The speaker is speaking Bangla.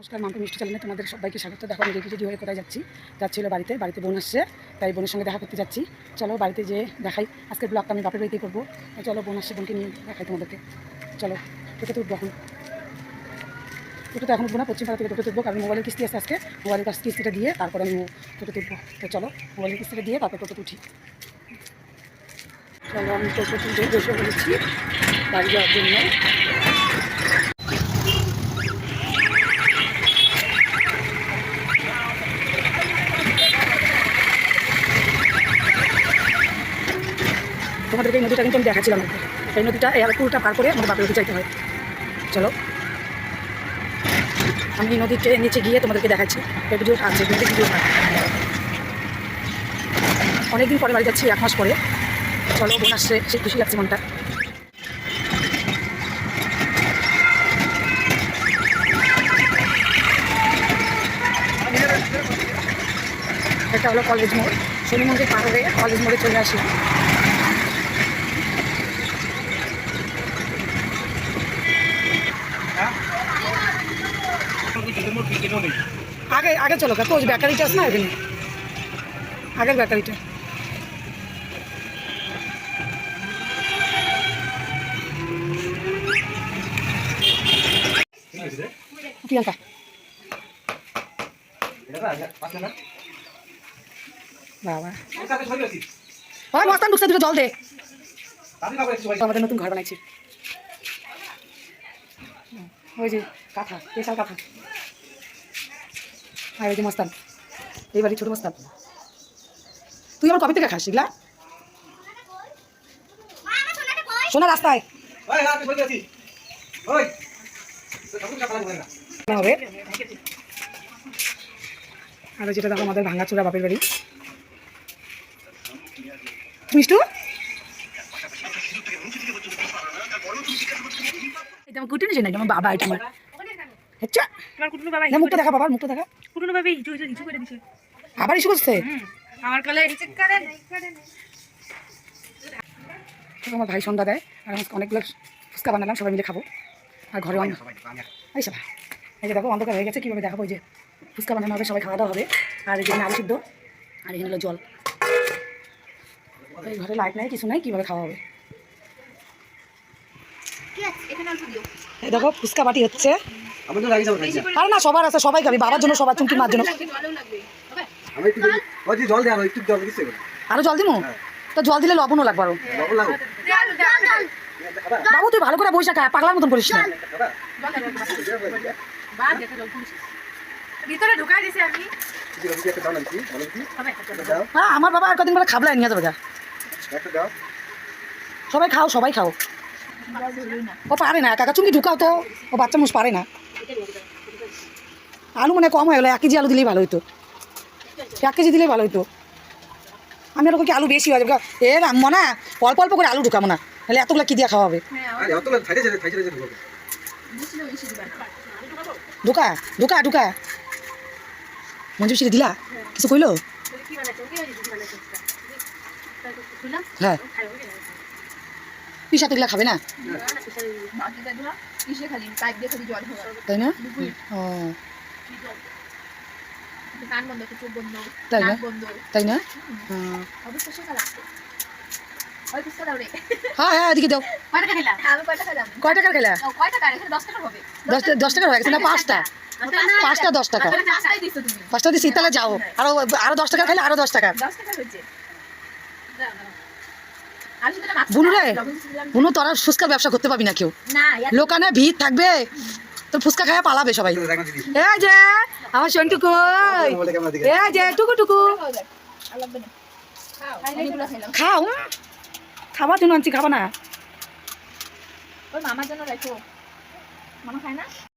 নমস্কার, মাম্পি মিষ্টি চ্যানেলে তোমাদের সবাইকে স্বাগত। দেখো, আমি রেডি রেডি হয়ে কোথায় যাচ্ছি। যাচ্ছিল বাড়িতে বাড়িতে বোন আসছে, তাই বোনের সঙ্গে দেখা করতে যাচ্ছি। চলো বাড়িতে যে দেখাই। আজকের ব্লগটা আমি বাপের বাড়িতেই করব। চলো, বোন আসছে, বোনকে নিয়ে দেখাই তোমাদেরকে। চলো টোটোতে উঠবো এখন। টোটোতে এখন উঠবো না, পশ্চিম পাড়া থেকে টোটো উঠবো কারণ মোবাইলের কিস্তি আছে আজকে। মোবাইলের কাছ কিস্তিটা দিয়ে তারপরে আমি টোটোতে উঠবো তো চলো, মোবাইলের কিস্তিটা দিয়ে তারপর টোটোতে উঠি চলো, আমি টোটো তুলতে বসে বলেছি বাড়ি যাওয়ার জন্য। তোমাদেরকে এই নদীটা কিন্তু আমি দেখাচ্ছিলাম। এই নদীটা এই পুরোটা পার করে আমাদের বাপের বাড়ি যাইতে হয়। চলো। আমি নদীতে নিচে গিয়ে তোমাদেরকে দেখাচ্ছি। এই ভিডিওটা আছে নদীর ভিডিওটা অনেকদিন পরে বাড়ি যাচ্ছি, এক মাস পরে। চলো, বোন আসছে, সে খুশি লাগছে মনটা। এটা হলো কলেজ মোড়। শনি মন্দির পার হয়ে কলেজ মোড়ে চলে আসি। আগে আগে চলো কাকু, ওই বেকারিটা আছে না এখানে? আগের বেকারিটা। প্রিয়াঙ্কা। বাবা। হয় মস্তান ঢুকছে, দুটো জল দে। আমাদের নতুন ঘর বানাইছি। ওই যে কাঁথা, স্পেশাল কাঁথা। আর ওই যে মস্তান। এই বাড়ি ছোটো মস্তান। তুই আমার কবে থেকে খাস এগুলা? শোনা রাস্তায়। হবে। আর যেটা দেখো আমাদের ভাঙাচোরা বাপের বাড়ি। মিষ্টু? এটা আমার কুটে নিয়েছে না এটা আমার বাবা এটা আমার আচ্ছা। বাবা না মুখটা দেখা বাবার মুখটা দেখা। কুটুনু বাবা হিচু হিচু হিচু করে দিছে। আবার ইস্যু করছে? আমার কলে ভাই সন্ধ্যা দেয় আর আজকে অনেকগুলো ফুচকা বানালাম সবাই মিলে খাব। আর ঘরে অন্য এই যে দেখো অন্ধকার হয়ে গেছে কীভাবে দেখাবো যে ফুচকা বানানো হবে সবাই খাওয়া দাওয়া হবে। আর এই যে আলু সিদ্ধ আর এখানে হলো জল। এই ঘরে লাইট নাই কিছু নাই কীভাবে খাওয়া হবে? এই দেখো ফুচকা বাটি হচ্ছে। আমি তো লাগিয়ে আরে না সবার আছে সবাই খাবি বাবার জন্য সবার চুমকি মার জন্য। আমি একটু ওই জল একটু দিমু? তো জল দিলে লবণও লাগবে আরও। লবণ লাগো বাবু। তুই ভালো করে বসে খা পাগলার মতন করিস না। ভিতরে ঢুকাই দিছে আমি হ্যাঁ আমার বাবা আর কদিন পরে খাবলাই নিয়ে যাবে সবাই খাও সবাই খাও। ও পারে না কাকা চুমকি ঢুকাও তো। ও বাচ্চা মুষ পারে না। আলু মানে কম হয়ে গেলো এক কেজি আলু দিলেই ভালো হইতো। এক কেজি দিলেই ভালো হইতো। আমি এরকম কি আলু বেশি হয়ে যাবে? এ রাম্মো না অল্প অল্প করে আলু ঢুকাবো না তাহলে এতগুলো কি দিয়ে খাওয়া হবে। আরে ঢুকা ঢুকা ঢুকা। মঞ্জু সিঁড়ি দিলা? কিছু কইলো? হ্যাঁ। পিসা তুইলা খাবে না? তাই না? ও। তাই না? তাই না? হ্যাঁ। হ্যাঁ হ্যাঁ এদিকে দাও। কয় টাকার খেলা? দশ দশ টাকা হয়ে গেছে না পাঁচটা। পাঁচটা দশ টাকা। পাঁচটা দিচ্ছি তাহলে যাও। আরও আরও দশ টাকা খেলে আরও দশ টাকা। বুনু রে বুনু তোরা ফুচকার ব্যবসা করতে পাবি না কেউ। লোকানে ভিড় থাকবে। তোর ফুচকা খায় পালাবে সবাই। এই যে, আমার সন্টু কই? এই যে, টুকু টুকু। খাও। খাবার জন্য আনছি, খাব না। মামার জন্য রাখো। মামা খায় না?